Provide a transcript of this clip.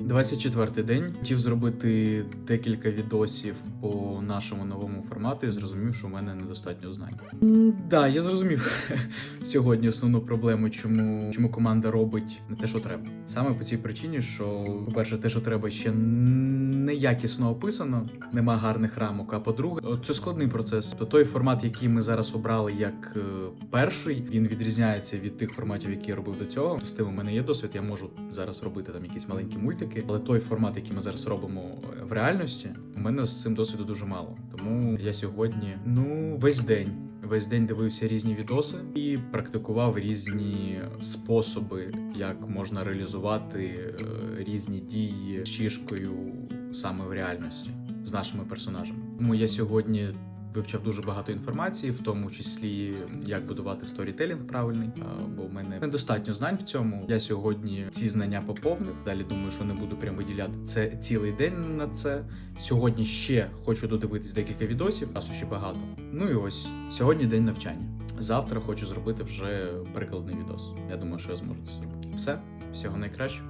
24-й день. Хотів зробити декілька відосів по нашому новому формату і зрозумів, що в мене недостатньо знань. Так, Да, я зрозумів сьогодні основну проблему, чому, чому команда робить не те, що треба. Саме по цій причині, що, по-перше, те, що треба, ще неякісно описано, нема гарних рамок. А по-друге, це складний процес. То той формат, який ми зараз обрали як е, перший, він відрізняється від тих форматів, які я робив до цього. З тим у мене є досвід, я можу зараз робити там якісь маленькі мультики. Але той формат, який ми зараз робимо е, в реальності, у мене з цим досвіду дуже мало. Тому я сьогодні, ну, весь день. Весь день дивився різні відоси і практикував різні способи, як можна реалізувати е, різні дії з чішкою саме в реальності з нашими персонажами. Тому я сьогодні вивчав дуже багато інформації, в тому числі як будувати сторітелінг правильний, бо в мене недостатньо знань в цьому. Я сьогодні ці знання поповнив. Далі думаю, що не буду прям виділяти це цілий день на це. Сьогодні ще хочу додивитись декілька відосів, часу ще багато. Ну і ось сьогодні день навчання. Завтра хочу зробити вже перекладний відос. Я думаю, що я зможу це зробити. Все, всього найкращого.